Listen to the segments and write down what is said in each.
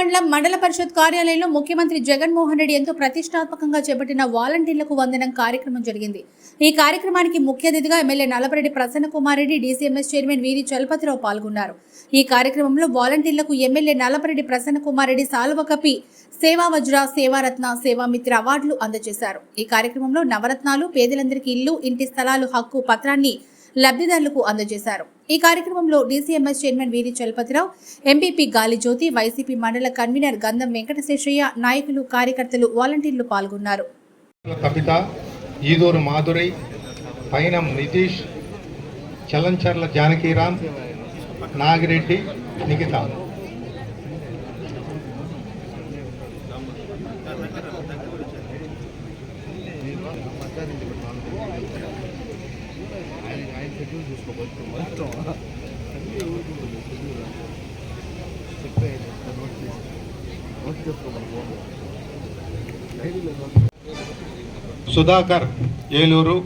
మండలం మండల పరిషత్ కార్యాలయంలో ముఖ్యమంత్రి జగన్మోహన్ రెడ్డి ఎంతో ప్రతిష్టాత్మకంగా చేపట్టిన వాలంటీర్లకు వందనం కార్యక్రమం జరిగింది. ఈ కార్యక్రమానికి ముఖ్య అతిథిగా MLA Nallapareddy Prasanna Kumar Reddy DCMS chairman Veeri Chalapathirao పాల్గొన్నారు. ఈ కార్యక్రమంలో వాలంటీర్లకు ఎమ్మెల్యే నలపరెడ్డి ప్రసన్న కుమార్ రెడ్డి సాల్వ కపి సేవా వజ్ర సేవారత్న సేవామిత్ర అవార్డులు అందజేశారు. ఈ కార్యక్రమంలో నవరత్నాలు పేదలందరికీ ఇల్లు ఇంటి స్థలాలు హక్కు పత్రాన్ని లబ్ధిదారులకు అందజేశారు. ఈ కార్యక్రమంలో DCMS chairman Veeri Chalapathirao MPP గాలి జ్యోతి వైసీపీ మండల కన్వీనర్ గంధం వెంకటశేషయ్య నాయకులు కార్యకర్తలు వాలంటీర్లు పాల్గొన్నారు. కవిత ఈదూరు మాధురై పైన నితీష్ చలంచర్ల జానకీరామ్ నాగిరెడ్డి నిఖిత. సుధాకర్ ఏలూరు.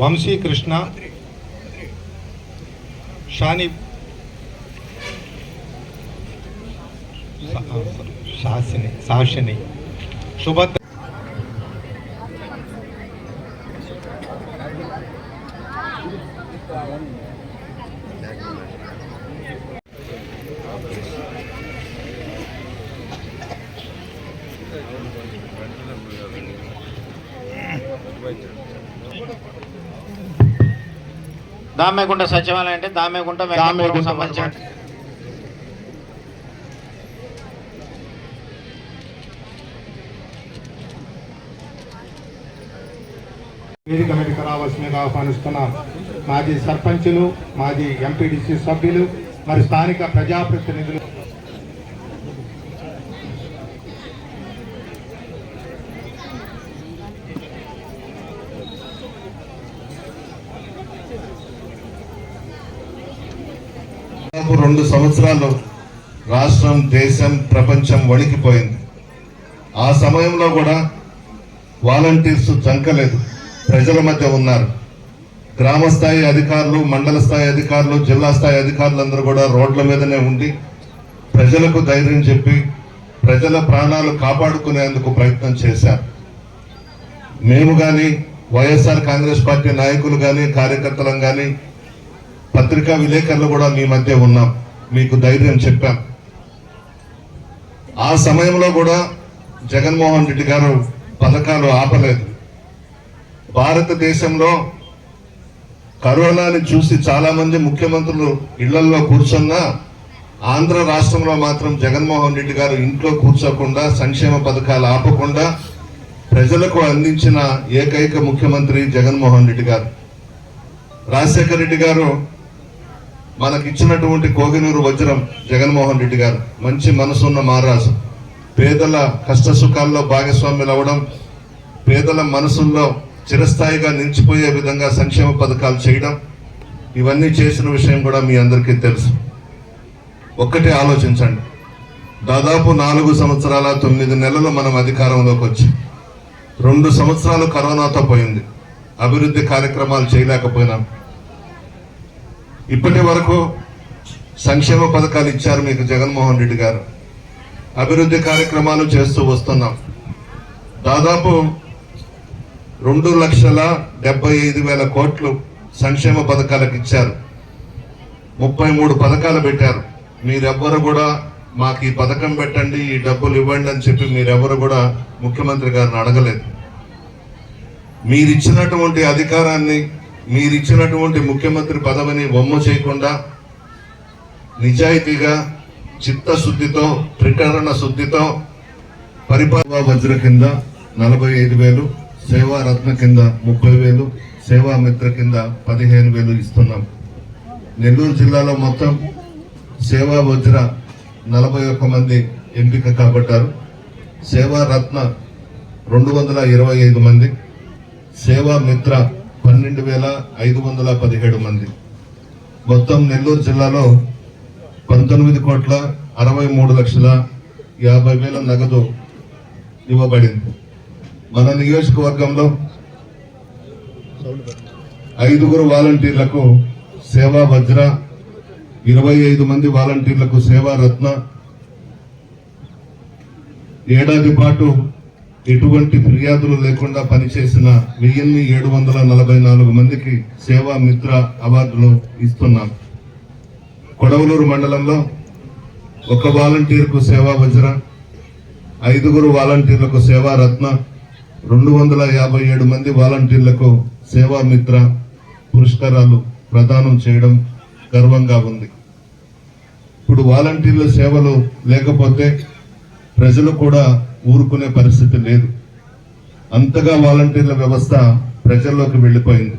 వంశీకృష్ణ షాని శాసిని శాసిని సుభద్ర దామేగుంట సచివాలయం అంటే దామేగుంట దామేగుంట సంబంధించిన వేదిక మీదకి రావాల్సిందిగా ఆహ్వానిస్తున్నాం మాజీ సర్పంచులు మాజీ ఎంపీడీసీ సభ్యులు మరి స్థానిక ప్రజాప్రతినిధులు దాదాపు రెండు సంవత్సరాలు రాష్ట్రం దేశం ప్రపంచం వణికిపోయింది. ఆ సమయంలో కూడా వాలంటీర్స్ చంకలేదు ప్రజల మధ్య ఉన్నారు. గ్రామ స్థాయి అధికారులు మండల స్థాయి అధికారులు జిల్లా స్థాయి అధికారులందరూ కూడా రోడ్ల మీదనే ఉండి ప్రజలకు ధైర్యం చెప్పి ప్రజల ప్రాణాలు కాపాడుకునేందుకు ప్రయత్నం చేశారు. మేము కానీ వైఎస్ఆర్ కాంగ్రెస్ పార్టీ నాయకులు కానీ కార్యకర్తలం కానీ పత్రికా విలేకరులు కూడా మీ మధ్య ఉన్నాం. మీకు ధైర్యం చెప్పాం. ఆ సమయంలో కూడా జగన్మోహన్ రెడ్డి గారు పథకాలు ఆపలేదు. భారతదేశంలో కరోనాని చూసి చాలామంది ముఖ్యమంత్రులు ఇళ్ళలో కూర్చున్నా ఆంధ్ర రాష్ట్రంలో మాత్రం జగన్మోహన్ రెడ్డి గారు ఇంట్లో కూర్చోకుండా సంక్షేమ పథకాలు ఆపకుండా ప్రజలకు అందించిన ఏకైక ముఖ్యమంత్రి జగన్మోహన్ రెడ్డి గారు. రాజశేఖర రెడ్డి గారు మనకిచ్చినటువంటి కోగినూరు వజ్రం జగన్మోహన్ రెడ్డి గారు మంచి మనసున్న మహారాజు. పేదల కష్ట సుఖాల్లో భాగస్వాములు అవ్వడం పేదల మనసుల్లో చిరస్థాయిగా నిలిచిపోయే విధంగా సంక్షేమ పథకాలు చేయడం ఇవన్నీ చేసిన విషయం కూడా మీ అందరికీ తెలుసు. ఒక్కటే ఆలోచించండి. దాదాపు నాలుగు సంవత్సరాల తొమ్మిది నెలలు మనం అధికారంలోకి వచ్చి. రెండు సంవత్సరాలు కరోనాతో పోయింది. అభివృద్ధి కార్యక్రమాలు చేయలేకపోయినాం. ఇప్పటి వరకు సంక్షేమ పథకాలు ఇచ్చారు మీకు జగన్మోహన్ రెడ్డి గారు. అభివృద్ధి కార్యక్రమాలు చేస్తూ వస్తున్నాం. దాదాపు రెండు లక్షల డెబ్బై ఐదు వేల కోట్లు సంక్షేమ పథకాలకు ఇచ్చారు. ముప్పై మూడు పథకాలు పెట్టారు. మీరెవ్వరు కూడా మాకు ఈ పథకం పెట్టండి ఈ డబ్బులు ఇవ్వండి అని చెప్పి మీరెవ్వరు కూడా ముఖ్యమంత్రి గారిని అడగలేదు. మీరిచ్చినటువంటి అధికారాన్ని మీరిచ్చినటువంటి ముఖ్యమంత్రి పదవిని బొమ్మ చేయకుండా నిజాయితీగా చిత్తశుద్ధితో ప్రకరణ శుద్ధితో పరిపాలన వజ్ర కింద నలభై ఐదు వేలు సేవారత్న కింద ముప్పై వేలు సేవా మిత్ర కింద పదిహేను వేలు ఇస్తున్నాం. నెల్లూరు జిల్లాలో మొత్తం సేవా వజ్ర నలభై ఒక్క మంది ఎంపిక కాబట్టారు. సేవా రత్న రెండు వందల ఇరవై ఐదు మంది సేవా మిత్ర పన్నెండు వేల ఐదు వందల పదిహేడు మంది. మొత్తం నెల్లూరు జిల్లాలో పంతొమ్మిది కోట్ల అరవై మూడు లక్షల యాభై వేల నగదు ఇవ్వబడింది. మన నియోజకవర్గంలో ఐదుగురు వాలంటీర్లకు సేవా వజ్ర ఇరవై ఐదు మంది వాలంటీర్లకు సేవారత్న ఏడాది పాటు ఎటువంటి ఫిర్యాదులు లేకుండా పనిచేసిన వెయ్యిన్ని ఏడు వందల నలభై నాలుగు మందికి సేవా మిత్ర అవార్డులు ఇస్తున్నాం. కొడవలూరు మండలంలో ఒక వాలంటీర్కు సేవా వజ్ర ఐదుగురు వాలంటీర్లకు సేవా రత్న రెండు వందల యాభై ఏడు మంది వాలంటీర్లకు సేవా మిత్ర పురస్కారాలు ప్రదానం చేయడం గర్వంగా ఉంది. ఇప్పుడు వాలంటీర్ల సేవలు లేకపోతే ప్రజలు కూడా ఊరుకునే పరిస్థితి లేదు. అంతగా వాలంటీర్ల వ్యవస్థ ప్రజల్లోకి వెళ్ళిపోయింది.